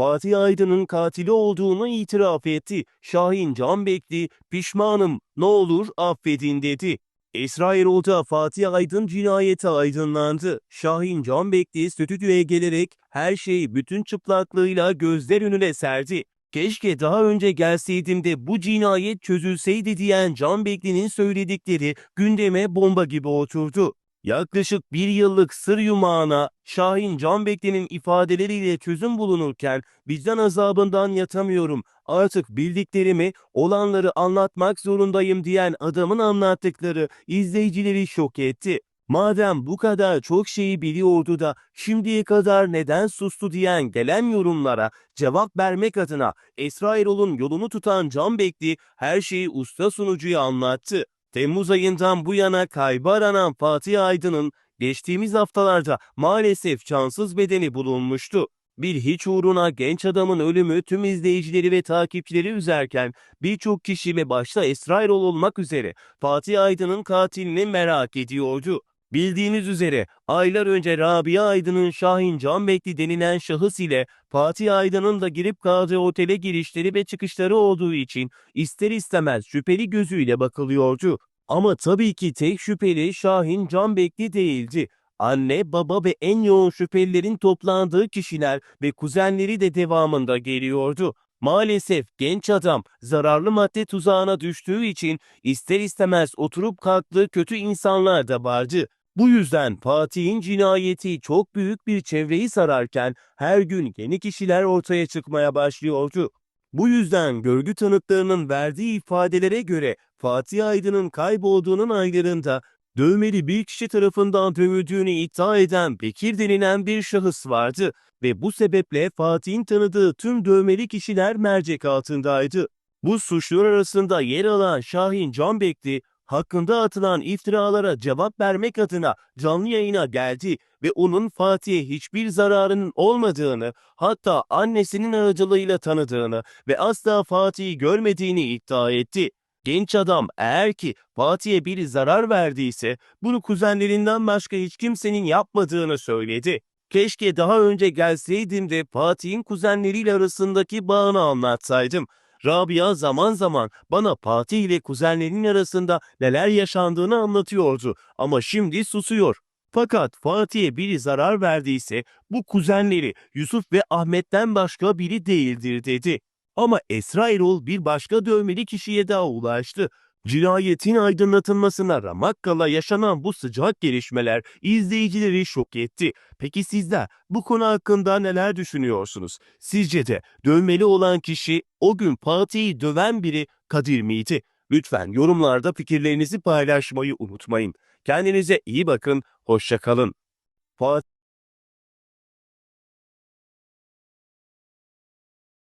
Fatih Aydın'ın katili olduğunu itiraf etti. Şahin Canbekli, pişmanım, ne olur affedin dedi. Esra Erol da Fatih Aydın cinayeti aydınlandı. Şahin Canbekli stüdyoya gelerek her şeyi bütün çıplaklığıyla gözler önüne serdi. Keşke daha önce gelseydim de bu cinayet çözülseydi diyen Can Bekli'nin söyledikleri gündeme bomba gibi oturdu. Yaklaşık bir yıllık sır yumağına Şahin Can Bekli'nin ifadeleriyle çözüm bulunurken vicdan azabından yatamıyorum. Artık bildiklerimi, olanları anlatmak zorundayım diyen adamın anlattıkları izleyicileri şok etti. Madem bu kadar çok şeyi biliyordu da şimdiye kadar neden sustu diyen gelen yorumlara cevap vermek adına Esra Erol'un yolunu tutan Can Bekli her şeyi usta sunucuya anlattı. Temmuz ayından bu yana kaybı aranan Fatih Aydın'ın geçtiğimiz haftalarda maalesef cansız bedeni bulunmuştu. Bir hiç uğruna genç adamın ölümü tüm izleyicileri ve takipçileri üzerken birçok kişi ve başta Esra Erol olmak üzere Fatih Aydın'ın katilini merak ediyordu. Bildiğiniz üzere aylar önce Rabia Aydın'ın Şahin Canbekli denilen şahıs ile Fatih Aydın'ın da girip kaldığı otele girişleri ve çıkışları olduğu için ister istemez şüpheli gözüyle bakılıyordu. Ama tabii ki tek şüpheli Şahin Canbekli değildi. Anne, baba ve en yoğun şüphelilerin toplandığı kişiler ve kuzenleri de devamında geliyordu. Maalesef genç adam zararlı madde tuzağına düştüğü için ister istemez oturup kalktığı kötü insanlar da vardı. Bu yüzden Fatih'in cinayeti çok büyük bir çevreyi sararken her gün yeni kişiler ortaya çıkmaya başlıyordu. Bu yüzden görgü tanıklarının verdiği ifadelere göre Fatih Aydın'ın kaybolduğunun aylarında dövmeli bir kişi tarafından dövüldüğünü iddia eden Bekir denilen bir şahıs vardı ve bu sebeple Fatih'in tanıdığı tüm dövmeli kişiler mercek altındaydı. Bu suçlular arasında yer alan Şahin Canbekli hakkında atılan iftiralara cevap vermek adına canlı yayına geldi ve onun Fatih'e hiçbir zararının olmadığını, hatta annesinin aracılığıyla tanıdığını ve asla Fatih'i görmediğini iddia etti. Genç adam eğer ki Fatih'e biri zarar verdiyse bunu kuzenlerinden başka hiç kimsenin yapmadığını söyledi. Keşke daha önce gelseydim de Fatih'in kuzenleriyle arasındaki bağını anlatsaydım. Rabia zaman zaman bana Fatih ile kuzenlerinin arasında neler yaşandığını anlatıyordu ama şimdi susuyor. Fakat Fatih'e biri zarar verdiyse bu kuzenleri Yusuf ve Ahmet'ten başka biri değildir dedi. Ama Esra Erol bir başka dövmeli kişiye daha ulaştı. Cinayetin aydınlatılmasına ramak kala yaşanan bu sıcak gelişmeler izleyicileri şok etti. Peki sizler bu konu hakkında neler düşünüyorsunuz? Sizce de dövmeli olan kişi o gün Fatih'i döven biri Kadir miydi? Lütfen yorumlarda fikirlerinizi paylaşmayı unutmayın. Kendinize iyi bakın, hoşça kalın. Fatih